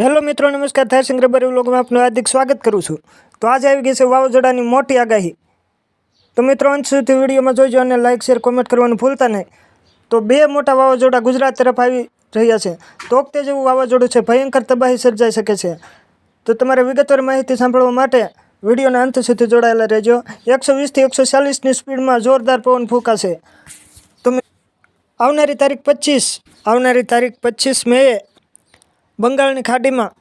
Hello મિત્રો, નમસ્કાર. થાય સંગ્રહ બરી વ્લોગમાં આપનું હાર્દિક સ્વાગત કરું છું. તો આજે આવી ગઈ છે વાવાઝોડાની મોટી આગાહી. તો મિત્રો, અંત સુધી વિડીયોમાં જોઈજો અને લાઇક શેર કોમેન્ટ કરવાનું ભૂલતા નહીં. તો બે મોટા વાવાઝોડા ગુજરાત તરફ આવી રહ્યા છે. તોકતે જેવું વાવાઝોડું છે, ભયંકર તબાહી સર્જાઈ શકે છે. તો તમારે વિગતવાર માહિતી સાંભળવા માટે વિડીયોના અંત સુધી જોડાયેલા રહેજો. એકસો વીસથી એકસો ચાલીસની સ્પીડમાં જોરદાર પવન ફૂંકાશે. તો આવનારી તારીખ પચીસ. આવનારી તારીખ પચીસ મેએ બંગાળની ખાડીમાં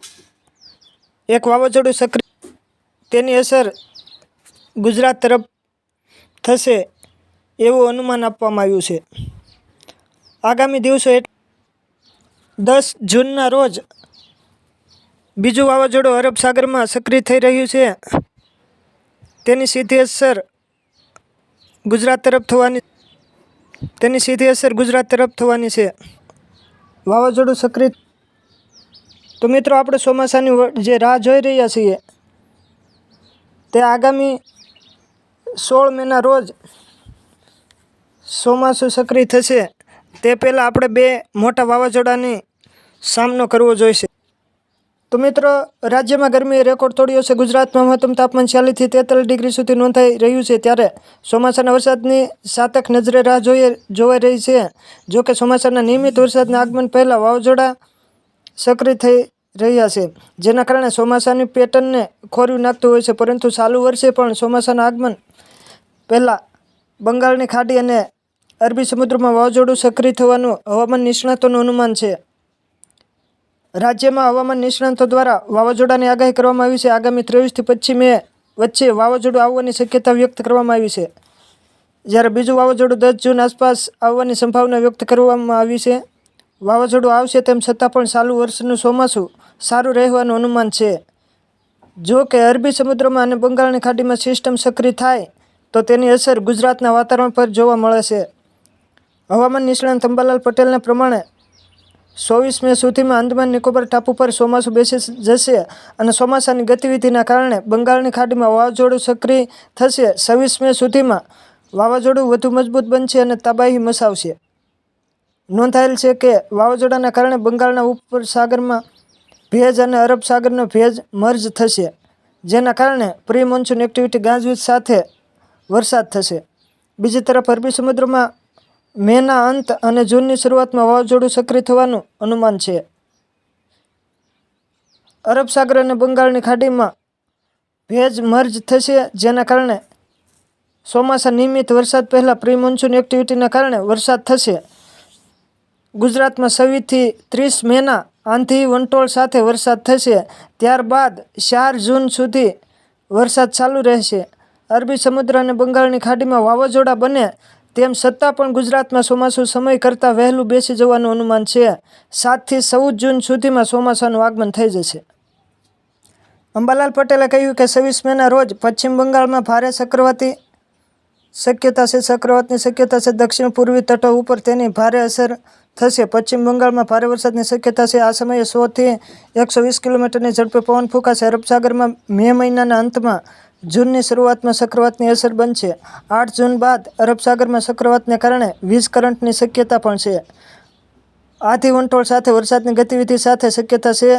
એક વાવાઝોડું સક્રિય તેની અસર ગુજરાત તરફ થશે એવું અનુમાન આપવામાં આવ્યું છે. આગામી દિવસો દસ જૂનના રોજ બીજું વાવાઝોડું અરબ સાગરમાં સક્રિય થઈ રહ્યું છે. તેની સીધી અસર ગુજરાત તરફ થવાની તેની સીધી અસર ગુજરાત તરફ થવાની છે. વાવાઝોડું સક્રિય તો મિત્રો, આપણે ચોમાસાની જે રાહ જોઈ રહ્યા છીએ, તે આગામી સોળ મેના રોજ ચોમાસું સક્રિય થશે. તે પહેલાં આપણે બે મોટા વાવાઝોડાની સામનો કરવો જોઈશે. તો મિત્રો, રાજ્યમાં ગરમીએ રેકોર્ડ તોડ્યો છે. ગુજરાતમાં મહત્તમ તાપમાન ચાલીસથી તેતાલીસ ડિગ્રી સુધી નોંધાઈ રહ્યું છે. ત્યારે ચોમાસાના વરસાદની સાતક નજરે રાહ જોઈએ, જોવાઈ રહી છે. જોકે ચોમાસાના નિયમિત વરસાદના આગમન પહેલાં વાવાઝોડા સક્રિય થઈ રહ્યા છે. જેના કારણે ચોમાસાની પેટર્નને ખોરવી નાખતું હોય છે. પરંતુ ચાલુ વર્ષે પણ ચોમાસાના આગમન પહેલાં બંગાળની ખાડી અને અરબી સમુદ્રમાં વાવાઝોડું સક્રિય થવાનું હવામાન નિષ્ણાતોનું અનુમાન છે. રાજ્યમાં હવામાન નિષ્ણાતો દ્વારા વાવાઝોડાની આગાહી કરવામાં આવી છે. આગામી ત્રેવીસથી પચીસ મે વચ્ચે વાવાઝોડું આવવાની શક્યતા વ્યક્ત કરવામાં આવી છે. જ્યારે બીજું વાવાઝોડું દસ જૂન આસપાસ આવવાની સંભાવના વ્યક્ત કરવામાં આવી છે. વાવાઝોડું આવશે તેમ છતાં પણ ચાલુ વર્ષનું ચોમાસું સારું રહેવાનું અનુમાન છે. જો કે અરબી સમુદ્રમાં અને બંગાળની ખાડીમાં સિસ્ટમ સક્રિય થાય, તો તેની અસર ગુજરાતના વાતાવરણ પર જોવા મળે છે. હવામાન નિષ્ણાંત અંબાલાલ પટેલના પ્રમાણે, ચોવીસ મે સુધીમાં અંદમાન નિકોબાર ટાપુ પર ચોમાસું બેસી જશે અને ચોમાસાની ગતિવિધિના કારણે બંગાળની ખાડીમાં વાવાઝોડું સક્રિય થશે. છવ્વીસ મે સુધીમાં વાવાઝોડું વધુ મજબૂત બનશે અને તબાહી મચાવશે. નોંધાયેલ છે કે વાવાઝોડાના કારણે બંગાળના ઉપસાગરમાં ભેજ અને અરબ સાગરનો ભેજ મર્જ થશે, જેના કારણે પ્રી મોન્સૂન એક્ટિવિટી ગાજવીજ સાથે વરસાદ થશે. બીજી તરફ, અરબી સમુદ્રમાં મેના અંત અને જૂનની શરૂઆતમાં વાવાઝોડું સક્રિય થવાનું અનુમાન છે. અરબ સાગર અને બંગાળની ખાડીમાં ભેજ મર્જ થશે, જેના કારણે ચોમાસા નિયમિત વરસાદ પહેલાં પ્રી મોન્સૂન એક્ટિવિટીના કારણે વરસાદ થશે. ગુજરાતમાં છવ્વીસથી ત્રીસ મેના આંધી વંટોળ સાથે વરસાદ થશે, ત્યારબાદ ચાર જૂન સુધી વરસાદ ચાલુ રહેશે. અરબી સમુદ્ર અને બંગાળની ખાડીમાં વાવાઝોડા બને તેમ છતાં પણ ગુજરાતમાં ચોમાસું સમય કરતાં વહેલું બેસી જવાનું અનુમાન છે. સાતથી ચૌદ જૂન સુધીમાં ચોમાસાનું આગમન થઈ જશે. અંબાલાલ પટેલે કહ્યું કે છવ્વીસ મેના રોજ પશ્ચિમ બંગાળમાં ભારે ચક્રવાતી શક્યતા છે ચક્રવાતની શક્યતા છે દક્ષિણ પૂર્વી તટો ઉપર તેની ભારે અસર થશે. પશ્ચિમ બંગાળમાં ભારે વરસાદની શક્યતા છે. આ સમયે સોથી એકસો વીસ કિલોમીટરની ઝડપે પવન ફૂંકાશે. અરબસાગરમાં મે મહિનાના અંતમાં જૂનની શરૂઆતમાં ચક્રવાતની અસર બનશે. આઠ જૂન બાદ અરબસાગરમાં ચક્રવાતને કારણે વીજ કરંટની શક્યતા પણ છે. આથી વંટોળ સાથે વરસાદની ગતિવિધિ સાથે શક્યતા છે.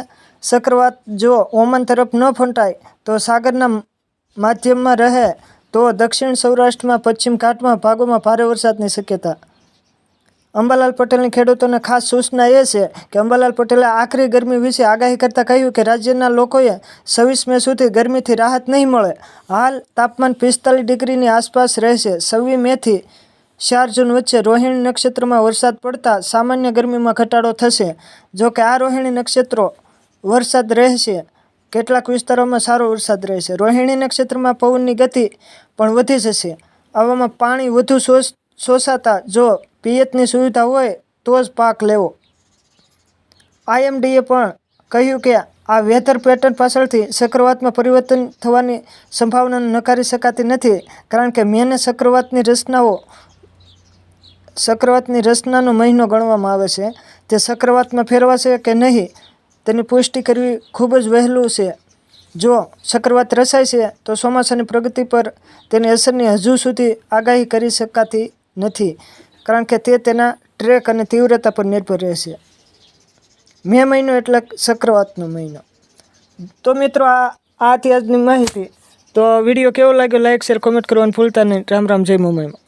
ચક્રવાત જો ઓમન તરફ ન ફંટાય, તો સાગરના માધ્યમમાં રહે તો દક્ષિણ સૌરાષ્ટ્રમાં, પશ્ચિમ ઘાટમાં ભાગોમાં ભારે વરસાદની શક્યતા. અંબાલાલ પટેલની ખેડૂતોને ખાસ સૂચના એ છે કે અંબાલાલ પટેલે આખરી ગરમી વિશે આગાહી કરતાં કહ્યું કે રાજ્યના લોકોએ છવ્વીસ મે સુધી ગરમીથી રાહત નહીં મળે. હાલ તાપમાન પિસ્તાલીસ ડિગ્રીની આસપાસ રહેશે. છવ્વીસ મેથી ચાર જૂન વચ્ચે રોહિણી નક્ષત્રમાં વરસાદ પડતા સામાન્ય ગરમીમાં ઘટાડો થશે. જો કે આ રોહિણી નક્ષત્રો વરસાદ રહેશે. કેટલાક વિસ્તારોમાં સારો વરસાદ રહેશે રોહિણી નક્ષત્રમાં પવનની ગતિ પણ વધી જશે. આવામાં પાણી વધુ શોષ, શોષાતા જો પિયતની સુવિધા હોય તો જ પાક લેવો. આઈએમડીએ પણ કહ્યું કે આ વેધર પેટર્ન પાછળથી ચક્રવાતમાં પરિવર્તન થવાની સંભાવના નકારી શકાતી નથી, કારણ કે મેને ચક્રવાતની રચનાઓ, ચક્રવાતની રચનાનો મહિનો ગણવામાં આવે છે. તે ચક્રવાતમાં ફેરવાશે કે નહીં તેની પુષ્ટિ કરવી ખૂબ જ વહેલું છે. જો ચક્રવાત રચાય છે, તો ચોમાસાની પ્રગતિ પર તેની અસરની હજુ સુધી આગાહી કરી શકાતી નથી, કારણ કે તે તેના ટ્રેક અને તીવ્રતા પર નિર્ભર રહેશે. મે મહિનો એટલે ચક્રવાતનો મહિનો. તો મિત્રો, આ આ આજની માહિતી. તો વીડિયો કેવો લાગ્યો? લાઈક શેર કોમેન્ટ કરવાનું ભૂલતા નહીં. રામ રામ, જય મુંબઈમાં